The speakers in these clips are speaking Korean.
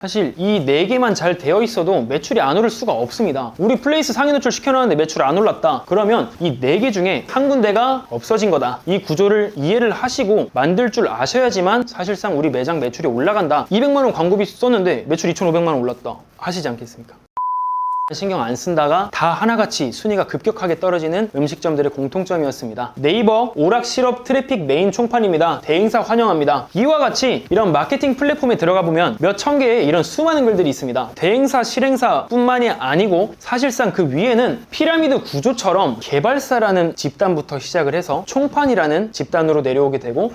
사실 이 네 개만 잘 되어 있어도 매출이 안 오를 수가 없습니다. 우리 플레이스 상위 노출 시켜놨는데 매출 안 올랐다. 그러면 이 네 개 중에 한 군데가 없어진 거다. 이 구조를 이해를 하시고 만들 줄 아셔야지만 사실상 우리 매장 매출이 올라간다. 200만 원 광고비 썼는데 매출 2,500만 원 올랐다. 하시지 않겠습니까? 신경 안 쓴다가 다 하나같이 순위가 급격하게 떨어지는 음식점들의 공통점이었습니다. 네이버 오락 실업 트래픽 메인 총판입니다. 대행사 환영합니다. 이와 같이 이런 마케팅 플랫폼에 들어가 보면 몇 천 개의 이런 수많은 글들이 있습니다. 대행사, 실행사 뿐만이 아니고 사실상 그 위에는 피라미드 구조처럼 개발사라는 집단부터 시작을 해서 총판이라는 집단으로 내려오게 되고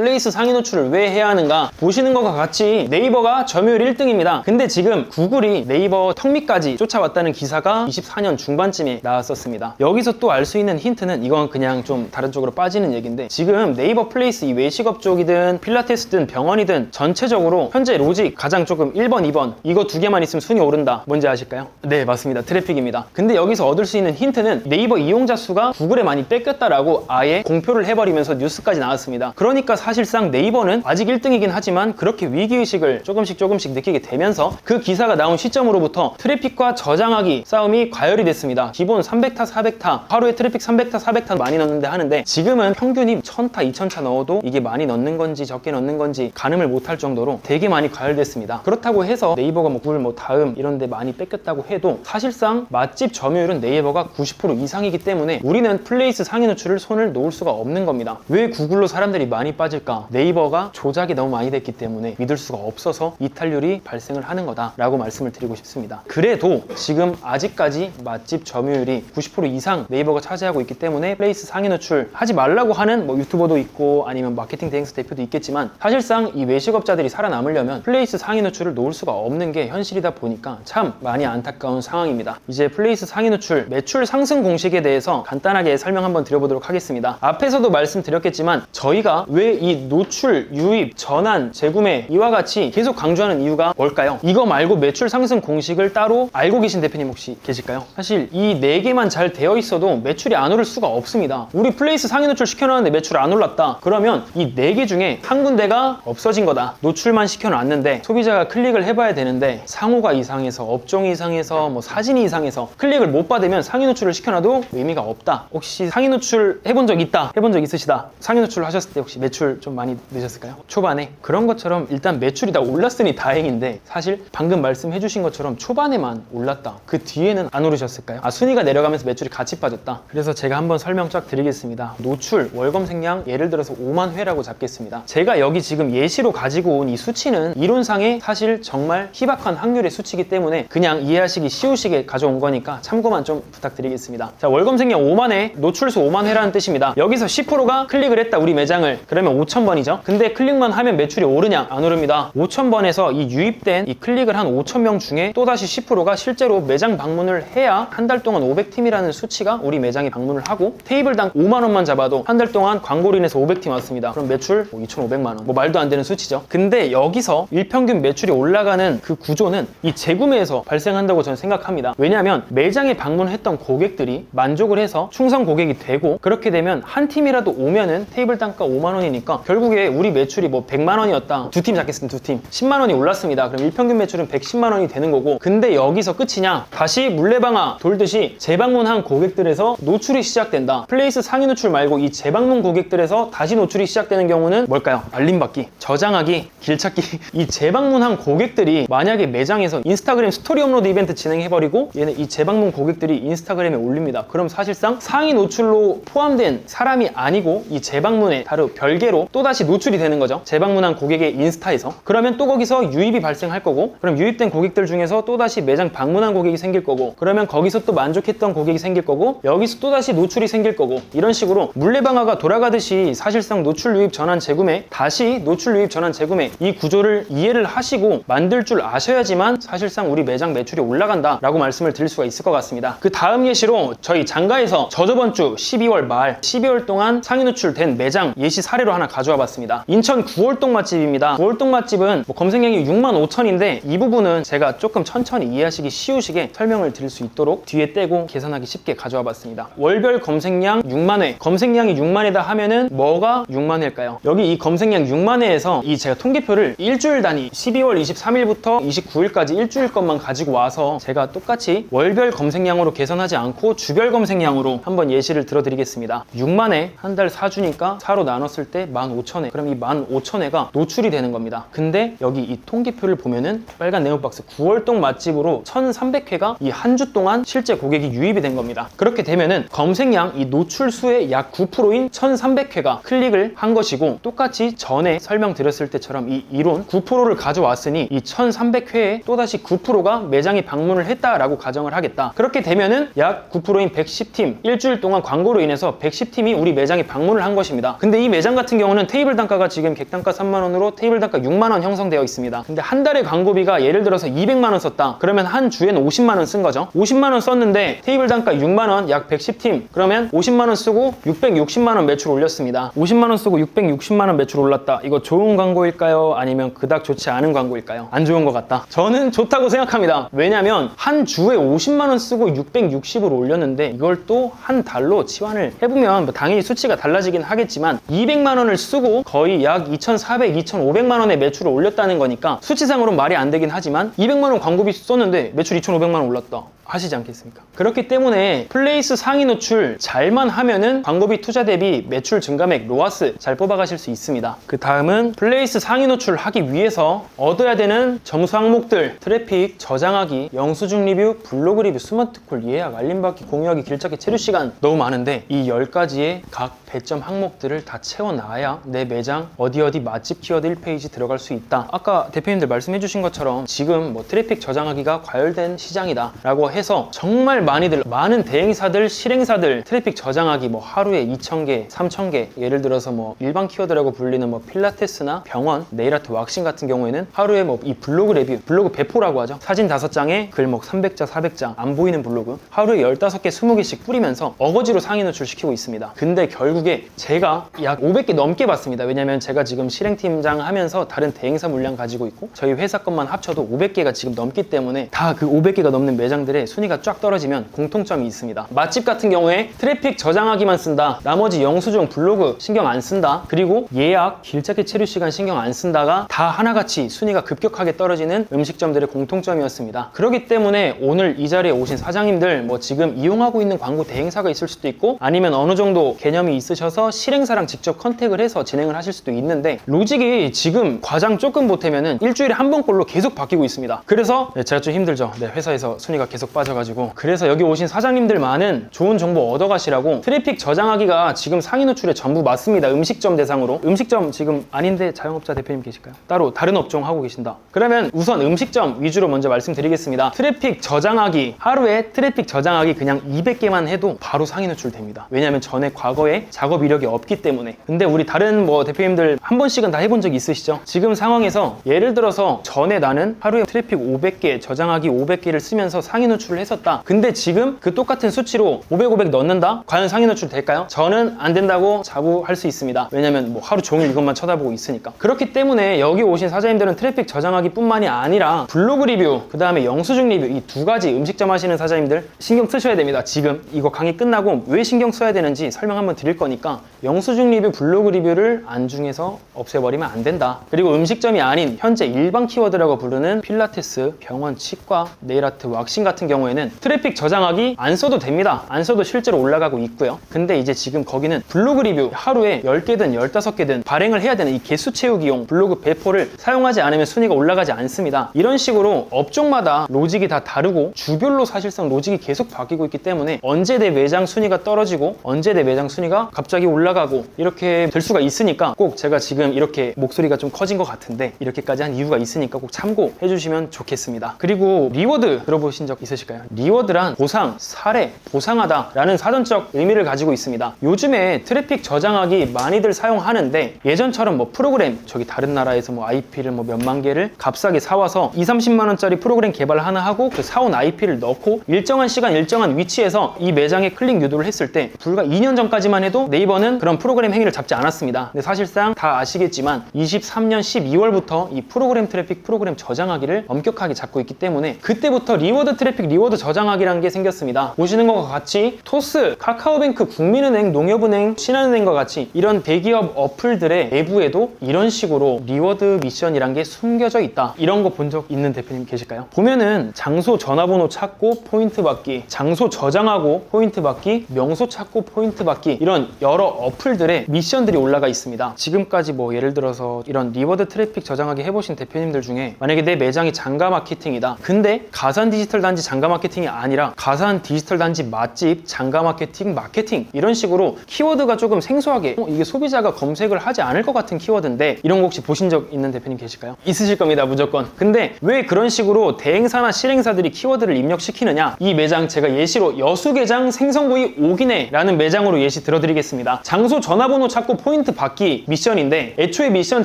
플레이스 상위 노출을 왜 해야 하는가 보시는 것과 같이 네이버가 점유율 1등입니다. 근데 지금 구글이 네이버 턱밑까지 쫓아왔다는 기사가 24년 중반쯤에 나왔었습니다. 여기서 또 알 수 있는 힌트는 이건 그냥 좀 다른 쪽으로 빠지는 얘기인데 지금 네이버 플레이스 이 외식업 쪽이든 필라테스든 병원이든 전체적으로 현재 로직 가장 조금 1번 2번 이거 두 개만 있으면 순위 오른다. 뭔지 아실까요? 네 맞습니다. 트래픽입니다. 근데 여기서 얻을 수 있는 힌트는 네이버 이용자 수가 구글에 많이 뺏겼다라고 아예 공표를 해버리면서 뉴스까지 나왔습니다. 그러니까 사실 상 네이버는 아직 1등이긴 하지만 그렇게 위기의식을 조금씩 조금씩 느끼게 되면서 그 기사가 나온 시점으로부터 트래픽과 저장하기 싸움이 과열이 됐습니다. 기본 300타, 400타, 하루에 트래픽 300타, 400타 많이 넣는데 하는데 지금은 평균이 1000타, 2000타 넣어도 이게 많이 넣는 건지 적게 넣는 건지 가늠을 못할 정도로 되게 많이 과열됐습니다. 그렇다고 해서 네이버가 뭐 구글 뭐 다음 이런 데 많이 뺏겼다고 해도 사실상 맛집 점유율은 네이버가 90% 이상이기 때문에 우리는 플레이스 상위 노출을 손을 놓을 수가 없는 겁니다. 왜 구글로 사람들이 많이 빠 질까? 네이버가 조작이 너무 많이 됐기 때문에 믿을 수가 없어서 이탈률이 발생을 하는 거다라고 말씀을 드리고 싶습니다. 그래도 지금 아직까지 맛집 점유율이 90% 이상 네이버가 차지하고 있기 때문에 플레이스 상위 노출 하지 말라고 하는 뭐 유튜버도 있고 아니면 마케팅 대행사 대표도 있겠지만 사실상 이 외식업자들이 살아남으려면 플레이스 상위 노출을 놓을 수가 없는 게 현실이다 보니까 참 많이 안타까운 상황입니다. 이제 플레이스 상위 노출 매출 상승 공식에 대해서 간단하게 설명 한번 드려보도록 하겠습니다. 앞에서도 말씀드렸겠지만 저희가 왜이 노출, 유입, 전환, 재구매 이와 같이 계속 강조하는 이유가 뭘까요? 이거 말고 매출 상승 공식을 따로 알고 계신 대표님 혹시 계실까요? 사실 이 네 개만 잘 되어 있어도 매출이 안 오를 수가 없습니다. 우리 플레이스 상위 노출 시켜놨는데 매출 안 올랐다. 그러면 이 네 개 중에 한 군데가 없어진 거다. 노출만 시켜놨는데 소비자가 클릭을 해봐야 되는데 상호가 이상해서 업종 이상해서 뭐 사진이 이상해서 클릭을 못 받으면 상위 노출을 시켜놔도 의미가 없다. 혹시 상위 노출 해본 적 있다? 해본 적 있으시다? 상위 노출 하셨을 때 혹시 매출 좀 많이 늦었을까요? 초반에 그런 것처럼 일단 매출이 다 올랐으니 다행인데 사실 방금 말씀해 주신 것처럼 초반에만 올랐다. 그 뒤에는 안 오르셨을까요? 아 순위가 내려가면서 매출이 같이 빠졌다. 그래서 제가 한번 설명 쫙 드리겠습니다. 노출 월검 생량 예를 들어서 5만 회라고 잡겠습니다. 제가 여기 지금 예시로 가지고 온 이 수치는 이론상에 사실 정말 희박한 확률의 수치이기 때문에 그냥 이해하시기 쉬우시게 가져온 거니까 참고만 좀 부탁드리겠습니다. 자 월검 생량 5만 회 노출수 5만 회라는 뜻입니다. 여기서 10%가 클릭을 했다 우리 매장을 그러면 5,000번이죠. 근데 클릭만 하면 매출이 오르냐? 안 오릅니다. 5,000번에서 이 유입된 이 클릭을 한 5,000명 중에 또다시 10%가 실제로 매장 방문을 해야 한 달 동안 500팀이라는 수치가 우리 매장에 방문을 하고 테이블당 5만 원만 잡아도 한 달 동안 광고로 인해서 500팀 왔습니다. 그럼 매출 2,500만 원. 뭐 말도 안 되는 수치죠. 근데 여기서 일평균 매출이 올라가는 그 구조는 이 재구매에서 발생한다고 저는 생각합니다. 왜냐하면 매장에 방문했던 고객들이 만족을 해서 충성 고객이 되고 그렇게 되면 한 팀이라도 오면은 테이블 단가 5만 원이니까 결국에 우리 매출이 뭐 100만 원이었다. 두 팀 잡겠습니다. 두 팀. 10만 원이 올랐습니다. 그럼 일평균 매출은 110만 원이 되는 거고 근데 여기서 끝이냐? 다시 물레방아 돌듯이 재방문한 고객들에서 노출이 시작된다. 플레이스 상위 노출 말고 이 재방문 고객들에서 다시 노출이 시작되는 경우는 뭘까요? 알림받기, 저장하기, 길찾기. 이 재방문한 고객들이 만약에 매장에서 인스타그램 스토리 업로드 이벤트 진행해버리고 얘는 이 재방문 고객들이 인스타그램에 올립니다. 그럼 사실상 상위 노출로 포함된 사람이 아니고 이 재방문에 다른 별개로 또다시 노출이 되는 거죠. 재방문한 고객의 인스타에서. 그러면 또 거기서 유입이 발생할 거고 그럼 유입된 고객들 중에서 또다시 매장 방문한 고객이 생길 거고 그러면 거기서 또 만족했던 고객이 생길 거고 여기서 또다시 노출이 생길 거고 이런 식으로 물레방아가 돌아가듯이 사실상 노출 유입 전환 재구매 다시 노출 유입 전환 재구매 이 구조를 이해를 하시고 만들 줄 아셔야지만 사실상 우리 매장 매출이 올라간다 라고 말씀을 드릴 수가 있을 것 같습니다 그 다음 예시로 저희 장가에서 저저번 주 12월 말 12월 동안 상위 노출된 매장 예시 사례로 하나 가져와 봤습니다. 인천 구월동 맛집입니다. 구월동 맛집은 뭐 검색량이 6만 5천인데 이 부분은 제가 조금 천천히 이해하시기 쉬우시게 설명을 드릴 수 있도록 뒤에 떼고 계산하기 쉽게 가져와 봤습니다. 월별 검색량 6만 회. 검색량이 6만 회다 하면은 뭐가 6만 회일까요? 여기 이 검색량 6만 회에서 이 제가 통계표를 일주일 단위 12월 23일부터 29일까지 일주일 것만 가지고 와서 제가 똑같이 월별 검색량으로 계산하지 않고 주별 검색량으로 한번 예시를 들어드리겠습니다. 6만 회 한 달 4주니까 4로 나눴을 때 15,000회. 그럼 이 15,000회가 노출이 되는 겁니다. 근데 여기 이 통계표를 보면은 빨간 네모박스 9월동 맛집으로 1,300회가 이 한 주 동안 실제 고객이 유입이 된 겁니다. 그렇게 되면은 검색량 이 노출 수의 약 9%인 1,300회가 클릭을 한 것이고 똑같이 전에 설명드렸을 때처럼 이 이론 9%를 가져왔으니 이 1,300회에 또다시 9%가 매장에 방문을 했다라고 가정을 하겠다. 그렇게 되면은 약 9%인 110팀 일주일 동안 광고로 인해서 110팀이 우리 매장에 방문을 한 것입니다. 근데 이 매장 같은 경우는 테이블 단가가 지금 객단가 3만 원으로 테이블 단가 6만 원 형성되어 있습니다. 근데 한 달에 광고비가 예를 들어서 200만 원 썼다. 그러면 한 주에는 50만 원 쓴 거죠. 50만 원 썼는데 테이블 단가 6만 원, 약 110팀. 그러면 50만 원 쓰고 660만 원 매출 올렸습니다. 50만 원 쓰고 660만 원 매출 올랐다. 이거 좋은 광고일까요? 아니면 그닥 좋지 않은 광고일까요? 안 좋은 것 같다. 저는 좋다고 생각합니다. 왜냐면 한 주에 50만 원 쓰고 660을 올렸는데 이걸 또 한 달로 치환을 해보면 뭐 당연히 수치가 달라지긴 하겠지만 200만 원을 쓰고 거의 약 2,400, 2,500만 원의 매출을 올렸다는 거니까 수치상으로는 말이 안 되긴 하지만 200만 원 광고비 썼는데 매출 2,500만 원 올랐다. 하시지 않겠습니까? 그렇기 때문에 플레이스 상위 노출 잘만 하면은 광고비 투자 대비 매출 증가액 로아스 잘 뽑아가실 수 있습니다. 그 다음은 플레이스 상위 노출 하기 위해서 얻어야 되는 점수 항목들 트래픽 저장하기 영수증 리뷰 블로그 리뷰 스마트콜 예약 알림받기 공유하기 길찾기 체류 시간 너무 많은데 이 10가지의 각 배점 항목들을 다 채워놔야 내 매장 어디 어디 맛집 키워드 1페이지 들어갈 수 있다. 아까 대표님들 말씀해 주신 것처럼 지금 뭐 트래픽 저장하기가 과열된 시장이다 라고 해서 정말 많이들 많은 대행사들 실행사들 트래픽 저장하기 뭐 하루에 2,000개 3,000개 예를 들어서 뭐 일반 키워드라고 불리는 뭐 필라테스나 병원 네일아트 왁싱 같은 경우에는 하루에 뭐 이 블로그 레뷰 블로그 배포라고 하죠. 사진 5장에 글뭐 300자 400자 안 보이는 블로그 하루에 15개 20개씩 뿌리면서 어거지로 상위 노출 시키고 있습니다. 근데 결국에 제가 약 500개 넘게 봤습니다. 왜냐면 제가 지금 실행팀장 하면서 다른 대행사 물량 가지고 있고 저희 회사 것만 합쳐도 500개가 지금 넘기 때문에 다 그 500개가 넘는 매장들의 순위가 쫙 떨어지면 공통점이 있습니다. 맛집 같은 경우에 트래픽 저장하기만 쓴다. 나머지 영수증 블로그 신경 안 쓴다. 그리고 예약 길찾기 체류 시간 신경 안 쓴다가 다 하나같이 순위가 급격하게 떨어지는 음식점들의 공통점이었습니다. 그렇기 때문에 오늘 이 자리에 오신 사장님들 뭐 지금 이용하고 있는 광고 대행사가 있을 수도 있고 아니면 어느 정도 개념이 있으셔서 실행사랑 직접 컨택을 해서 진행을 하실 수도 있는데 로직이 지금 과장 조금 보태면은 일주일에 한 번꼴로 계속 바뀌고 있습니다. 그래서 네, 제가 좀 힘들죠. 네, 회사에서 순위가 계속 빠 져가지고. 그래서 여기 오신 사장님들만은 좋은 정보 얻어가시라고 트래픽 저장하기가 지금 상위 노출의 전부 맞습니다. 음식점 대상으로. 음식점 지금 아닌데 자영업자 대표님 계실까요? 따로 다른 업종 하고 계신다. 그러면 우선 음식점 위주로 먼저 말씀드리겠습니다. 트래픽 저장하기. 하루에 트래픽 저장하기 그냥 200개만 해도 바로 상위 노출 됩니다. 왜냐면 전에 과거에 작업 이력이 없기 때문에. 근데 우리 다른 뭐 대표님들 한 번씩은 다 해본 적 있으시죠? 지금 상황에서 예를 들어서 전에 나는 하루에 트래픽 500개 저장하기 500개를 쓰면서 상위 노출 을 했었다. 근데 지금 그 똑같은 수치로 500, 500 넣는다? 과연 상위 노출 될까요? 저는 안 된다고 자부할 수 있습니다. 왜냐면 뭐 하루 종일 이것만 쳐다보고 있으니까. 그렇기 때문에 여기 오신 사장님들은 트래픽 저장하기 뿐만이 아니라 블로그 리뷰 그 다음에 영수증 리뷰 이 두 가지 음식점 하시는 사장님들 신경 쓰셔야 됩니다 지금. 이거 강의 끝나고 왜 신경 써야 되는지 설명 한번 드릴 거니까 영수증 리뷰 블로그 리뷰를 안중에서 없애버리면 안 된다. 그리고 음식점이 아닌 현재 일반 키워드라고 부르는 필라테스 병원 치과 네일아트 왁싱 같은 경우에는 트래픽 저장하기 안 써도 됩니다. 안 써도 실제로 올라가고 있고요. 근데 이제 지금 거기는 블로그 리뷰 하루에 10개든 15개든 발행을 해야 되는 이 개수 채우기용 블로그 배포를 사용하지 않으면 순위가 올라가지 않습니다. 이런 식으로 업종마다 로직이 다 다르고 주별로 사실상 로직이 계속 바뀌고 있기 때문에 언제 내 매장 순위가 떨어지고 언제 내 매장 순위가 갑자기 올라가고 이렇게 될 수가 있으니까 꼭 제가 지금 이렇게 목소리가 좀 커진 것 같은데 이렇게까지 한 이유가 있으니까 꼭 참고해 주시면 좋겠습니다. 그리고 리워드 들어보신 적 있으실까요? 계실까요? 리워드란 보상, 사례, 보상하다라는 사전적 의미를 가지고 있습니다. 요즘에 트래픽 저장하기 많이들 사용하는데 예전처럼 뭐 프로그램 저기 다른 나라에서 뭐 IP를 뭐 몇만 개를 값싸게 사와서 2, 30만 원짜리 프로그램 개발 하나 하고 그 사온 IP를 넣고 일정한 시간 일정한 위치에서 이 매장에 클릭 유도를 했을 때 불과 2년 전까지만 해도 네이버는 그런 프로그램 행위를 잡지 않았습니다. 근데 사실상 다 아시겠지만 23년 12월부터 이 프로그램 트래픽 프로그램 저장하기를 엄격하게 잡고 있기 때문에 그때부터 리워드 트래픽 리워드 저장하기라는 게 생겼습니다. 보시는 것과 같이 토스, 카카오뱅크, 국민은행, 농협은행, 신한은행과 같이 이런 대기업 어플들의 내부에도 이런 식으로 리워드 미션이란 게 숨겨져 있다. 이런 거 본 적 있는 대표님 계실까요? 보면은 장소 전화번호 찾고 포인트 받기, 장소 저장하고 포인트 받기, 명소 찾고 포인트 받기 이런 여러 어플들의 미션들이 올라가 있습니다. 지금까지 뭐 예를 들어서 이런 리워드 트래픽 저장하기 해보신 대표님들 중에 만약에 내 매장이 장가 마케팅이다. 근데 가산 디지털 단지 장가 마케팅이 아니라 가산 디지털 단지 맛집 장가 마케팅 마케팅 이런 식으로 키워드가 조금 생소하게 어, 이게 소비자가 검색을 하지 않을 것 같은 키워드인데 이런 거 혹시 보신 적 있는 대표님 계실까요? 있으실 겁니다 무조건. 근데 왜 그런 식으로 대행사나 실행사들이 키워드를 입력시키느냐? 이 매장 제가 예시로 여수게장 생선구이 오기네 라는 매장으로 예시 들어드리겠습니다. 장소 전화번호 찾고 포인트 받기 미션인데 애초에 미션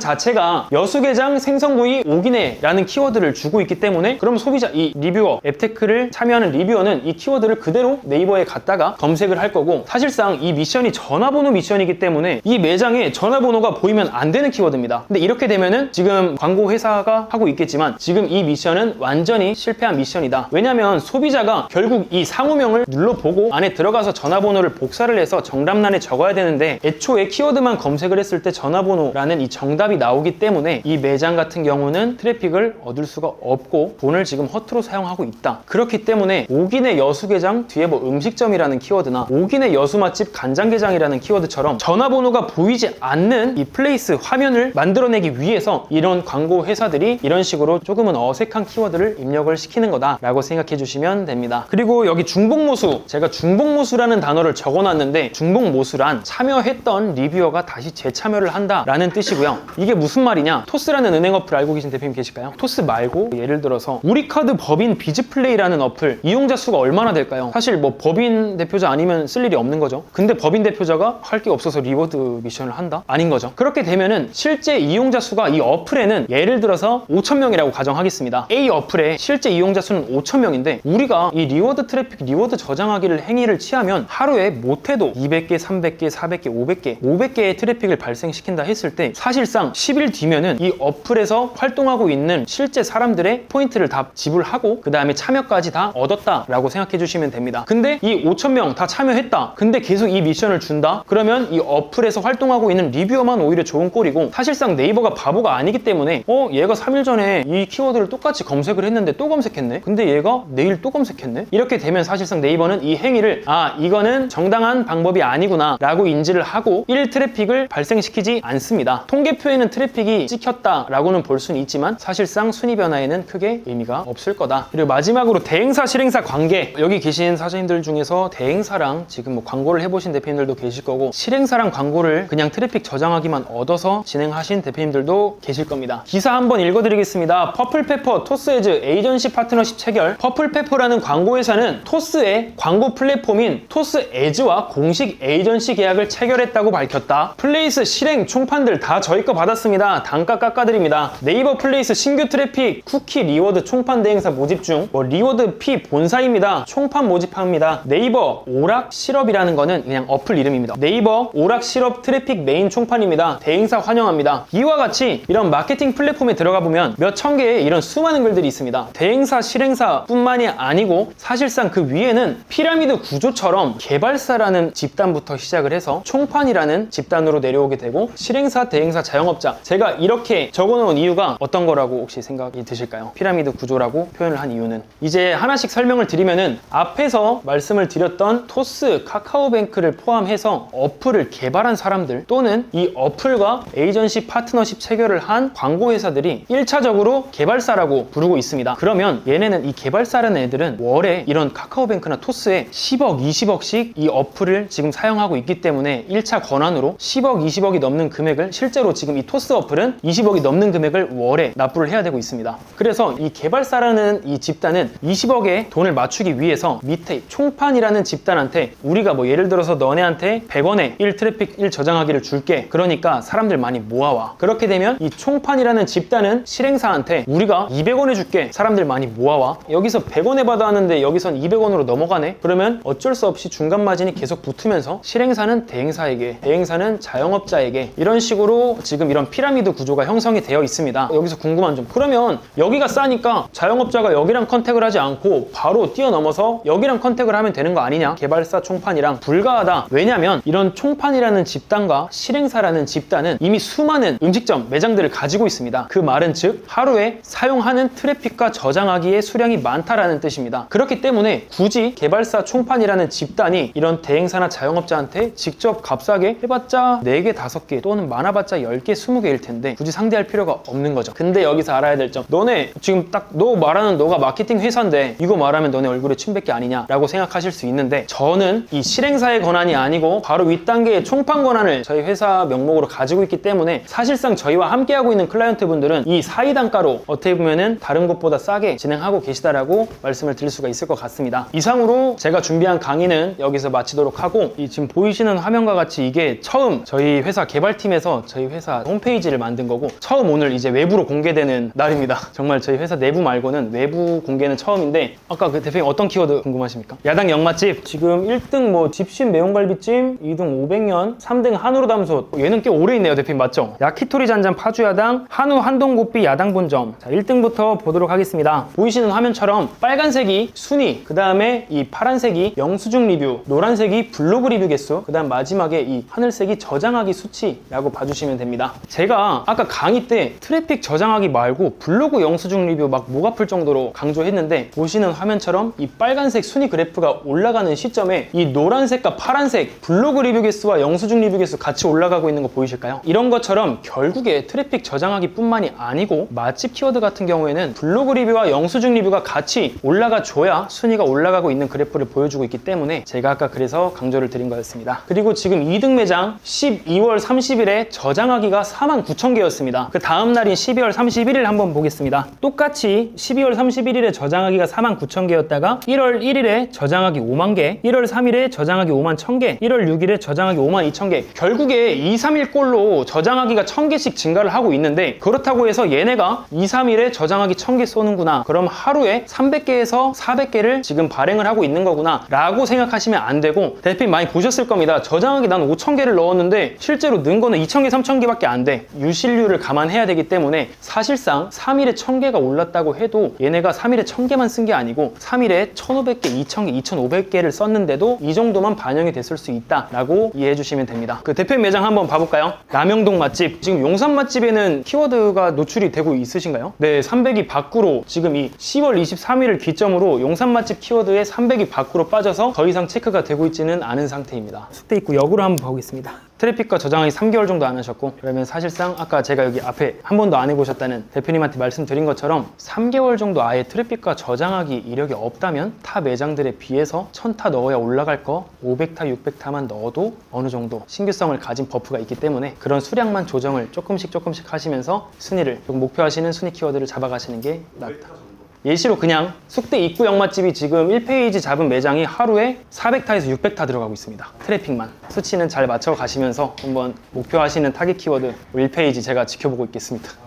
자체가 여수게장 생선구이 오기네 라는 키워드를 주고 있기 때문에 그럼 소비자 이 리뷰어 앱테크를 참여하는 리뷰어는 이 키워드를 그대로 네이버에 갖다가 검색을 할 거고 사실상 이 미션이 전화번호 미션이기 때문에 이 매장에 전화번호가 보이면 안 되는 키워드입니다. 근데 이렇게 되면은 지금 광고 회사가 하고 있겠지만 지금 이 미션은 완전히 실패한 미션이다. 왜냐면 소비자가 결국 이 상호명을 눌러보고 안에 들어가서 전화번호를 복사를 해서 정답란에 적어야 되는데 애초에 키워드만 검색을 했을 때 전화번호라는 이 정답이 나오기 때문에 이 매장 같은 경우는 트래픽을 얻을 수가 없고 돈을 지금 허투루 사용하고 있다. 그렇 기 때문에 오긴의 여수게장 뒤에 뭐 음식점이라는 키워드나 오긴의 여수 맛집 간장게장이라는 키워드처럼 전화번호가 보이지 않는 이 플레이스 화면을 만들어내기 위해서 이런 광고 회사들이 이런 식으로 조금은 어색한 키워드를 입력을 시키는 거다라고 생각해 주시면 됩니다. 그리고 여기 중복모수 제가 중복모수라는 단어를 적어놨는데 중복모수란 참여했던 리뷰어가 다시 재참여를 한다라는 뜻이고요. 이게 무슨 말이냐? 토스라는 은행 어플 알고 계신 대표님 계실까요? 토스 말고 예를 들어서 우리카드 법인 비즈플레이라는 어플 이용자 수가 얼마나 될까요? 사실 뭐 법인 대표자 아니면 쓸 일이 없는 거죠. 근데 법인 대표자가 할 게 없어서 리워드 미션을 한다? 아닌 거죠. 그렇게 되면은 실제 이용자 수가 이 어플에는 예를 들어서 5천 명이라고 가정하겠습니다. A 어플에 실제 이용자 수는 5천 명인데 우리가 이 리워드 트래픽 리워드 저장하기를 행위를 취하면 하루에 못해도 200개, 300개, 400개, 500개, 500개의 트래픽을 발생시킨다 했을 때 사실상 10일 뒤면은 이 어플에서 활동하고 있는 실제 사람들의 포인트를 다 지불하고 그 다음에 참여까지 다 얻었다라고 생각해 주시면 됩니다. 근데 이 5천 명다 참여했다. 근데 계속 이 미션을 준다? 그러면 이 어플에서 활동하고 있는 리뷰어만 오히려 좋은 꼴이고 사실상 네이버가 바보가 아니기 때문에 어 얘가 3일 전에 이 키워드를 똑같이 검색을 했는데 또 검색했네. 근데 얘가 내일 또 검색했네. 이렇게 되면 사실상 네이버는 이 행위를 아 이거는 정당한 방법이 아니구나 라고 인지를 하고 1 트래픽을 발생시키지 않습니다. 통계표에는 트래픽이 찍혔다라고는 볼 수는 있지만 사실상 순위 변화에는 크게 의미가 없을 거다. 그리고 마지막으로 대 행사 실행사 관계 여기 계신 사장님들 중에서 대행사랑 지금 뭐 광고를 해보신 대표님들도 계실 거고 실행사랑 광고를 그냥 트래픽 저장하기만 얻어서 진행하신 대표님들도 계실 겁니다. 기사 한번 읽어드리겠습니다. 퍼플페퍼 토스에즈 에이전시 파트너십 체결 퍼플페퍼라는 광고회사는 토스의 광고 플랫폼인 토스에즈와 공식 에이전시 계약을 체결했다고 밝혔다. 플레이스 실행 총판들 다 저희 거 받았습니다. 단가 깎아드립니다. 네이버 플레이스 신규 트래픽 쿠키 리워드 총판 대행사 모집 중 뭐 리워드 P 본사입니다. 총판 모집합니다. 네이버 오락 실업이라는 거는 그냥 어플 이름입니다. 네이버 오락 실업 트래픽 메인 총판입니다. 대행사 환영합니다. 이와 같이 이런 마케팅 플랫폼에 들어가 보면 몇 천 개의 이런 수많은 글들이 있습니다. 대행사, 실행사 뿐만이 아니고 사실상 그 위에는 피라미드 구조처럼 개발사라는 집단부터 시작을 해서 총판이라는 집단으로 내려오게 되고 실행사, 대행사, 자영업자 제가 이렇게 적어놓은 이유가 어떤 거라고 혹시 생각이 드실까요? 피라미드 구조라고 표현을 한 이유는 이제 하나씩 설명을 드리면은 앞에서 말씀을 드렸던 토스, 카카오뱅크를 포함해서 어플을 개발한 사람들 또는 이 어플과 에이전시 파트너십 체결을 한 광고 회사들이 1차적으로 개발사라고 부르고 있습니다. 그러면 얘네는 이 개발사라는 애들은 월에 이런 카카오뱅크나 토스에 10억, 20억씩 이 어플을 지금 사용하고 있기 때문에 1차 권한으로 10억, 20억이 넘는 금액을 실제로 지금 이 토스 어플은 20억이 넘는 금액을 월에 납부를 해야 되고 있습니다. 그래서 이 개발사라는 이 집단은 20 억에 돈을 맞추기 위해서 밑에 총판이라는 집단한테 우리가 뭐 예를 들어서 너네한테 100원에 1 트래픽 1 저장하기를 줄게. 그러니까 사람들 많이 모아와. 그렇게 되면 이 총판이라는 집단은 실행사한테 우리가 200원에 줄게. 사람들 많이 모아와. 여기서 100원에 받아 하는데 여기선 200원으로 넘어가네. 그러면 어쩔 수 없이 중간 마진이 계속 붙으면서 실행사는 대행사에게, 대행사는 자영업자에게 이런 식으로 지금 이런 피라미드 구조가 형성이 되어 있습니다. 여기서 궁금한 점. 그러면 여기가 싸니까 자영업자가 여기랑 컨택을 하지 않고 바로 뛰어넘어서 여기랑 컨택을 하면 되는 거 아니냐? 개발사 총판이랑 불가하다. 왜냐면 이런 총판이라는 집단과 실행사라는 집단은 이미 수많은 음식점, 매장들을 가지고 있습니다. 그 말은 즉 하루에 사용하는 트래픽과 저장하기의 수량이 많다라는 뜻입니다. 그렇기 때문에 굳이 개발사 총판이라는 집단이 이런 대행사나 자영업자한테 직접 값싸게 해봤자 4개, 5개 또는 많아봤자 10개, 20개일 텐데 굳이 상대할 필요가 없는 거죠. 근데 여기서 알아야 될 점. 너네 지금 딱 너 말하는 너가 마케팅 회사인데 이거 말하면 너네 얼굴에 침 뱉기 아니냐라고 생각하실 수 있는데 저는 이 실행사의 권한이 아니고 바로 윗단계의 총판 권한을 저희 회사 명목으로 가지고 있기 때문에 사실상 저희와 함께하고 있는 클라이언트 분들은 이 사이 단가로 어떻게 보면은 다른 곳보다 싸게 진행하고 계시다라고 말씀을 드릴 수가 있을 것 같습니다. 이상으로 제가 준비한 강의는 여기서 마치도록 하고 이 지금 보이시는 화면과 같이 이게 처음 저희 회사 개발팀에서 저희 회사 홈페이지를 만든 거고 처음 오늘 이제 외부로 공개되는 날입니다. 정말 저희 회사 내부 말고는 외부 공개는 처음인데 아까 그 대표님 어떤 키워드 궁금하십니까? 야당 영맛집. 지금 1등 뭐 집신 매운갈비찜 2등 500년 3등 한우로 담솥. 얘는 꽤 오래 있네요 대표님 맞죠? 야키토리 잔잔 파주야당 한우 한동고삐 야당 본점. 자 1등부터 보도록 하겠습니다. 보이시는 화면처럼 빨간색이 순위 그 다음에 이 파란색이 영수증 리뷰 노란색이 블로그 리뷰 개수 그 다음 마지막에 이 하늘색이 저장하기 수치라고 봐주시면 됩니다. 제가 아까 강의 때 트래픽 저장하기 말고 블로그 영수증 리뷰 막 목 아플 정도로 강조했는데 보시는 화면처럼 이 빨간색 순위 그래프가 올라가는 시점에 이 노란색과 파란색 블로그 리뷰 개수와 영수증 리뷰 개수 같이 올라가고 있는 거 보이실까요? 이런 것처럼 결국에 트래픽 저장하기 뿐만이 아니고 맛집 키워드 같은 경우에는 블로그 리뷰와 영수증 리뷰가 같이 올라가 줘야 순위가 올라가고 있는 그래프를 보여주고 있기 때문에 제가 아까 그래서 강조를 드린 거였습니다. 그리고 지금 2등 매장 12월 30일에 저장하기가 4만 9천 개였습니다. 그 다음 날인 12월 31일 한번 보겠습니다. 똑같이 12월 31일에 저장하기가 4만 9천 개였다가 1월 1일에 저장하기 5만 개, 1월 3일에 저장하기 5만 1천 개, 1월 6일에 저장하기 5만 2천 개. 결국에 2, 3일 꼴로 저장하기가 1천 개씩 증가를 하고 있는데 그렇다고 해서 얘네가 2, 3일에 저장하기 1천 개 쏘는구나. 그럼 하루에 300개에서 400개를 지금 발행을 하고 있는 거구나. 라고 생각하시면 안 되고 대표님 많이 보셨을 겁니다. 저장하기 난 5천 개를 넣었는데 실제로 넣은 거는 2천 개, 3천 개밖에 안 돼. 유실률을 감안해야 되기 때문에 사실상 3일에 1000개가 올랐다고 해도 얘네가 3일에 1000개만 쓴 게 아니고 3일에 1500개, 2000개, 2500개를 썼는데도 이 정도만 반영이 됐을 수 있다라고 이해해 주시면 됩니다. 그 대표 매장 한번 봐볼까요? 남영동 맛집. 지금 용산 맛집에는 키워드가 노출이 되고 있으신가요? 네, 300이 밖으로 지금 이 10월 23일을 기점으로 용산 맛집 키워드에 300이 밖으로 빠져서 더 이상 체크가 되고 있지는 않은 상태입니다. 숙대 입구 역으로 한번 보겠습니다. 트래픽과 저장이 3개월 정도 안 하셨고 그러면 사실상 아까 제가 여기 앞에 한 번도 안 해보셨다는 대표님한테 말씀드린 것처럼 3개월 정도 아예 트래픽과 저장하기 이력이 없다면 타 매장들에 비해서 1000타 넣어야 올라갈 거 500타, 600타만 넣어도 어느 정도 신규성을 가진 버프가 있기 때문에 그런 수량만 조정을 조금씩 조금씩 하시면서 순위를 목표하시는 순위 키워드를 잡아가시는 게 낫다. 예시로 그냥 숙대 입구 영맛집이 지금 1페이지 잡은 매장이 하루에 400타에서 600타 들어가고 있습니다. 트래픽만. 수치는 잘 맞춰 가시면서 한번 목표하시는 타깃 키워드 1페이지 제가 지켜보고 있겠습니다.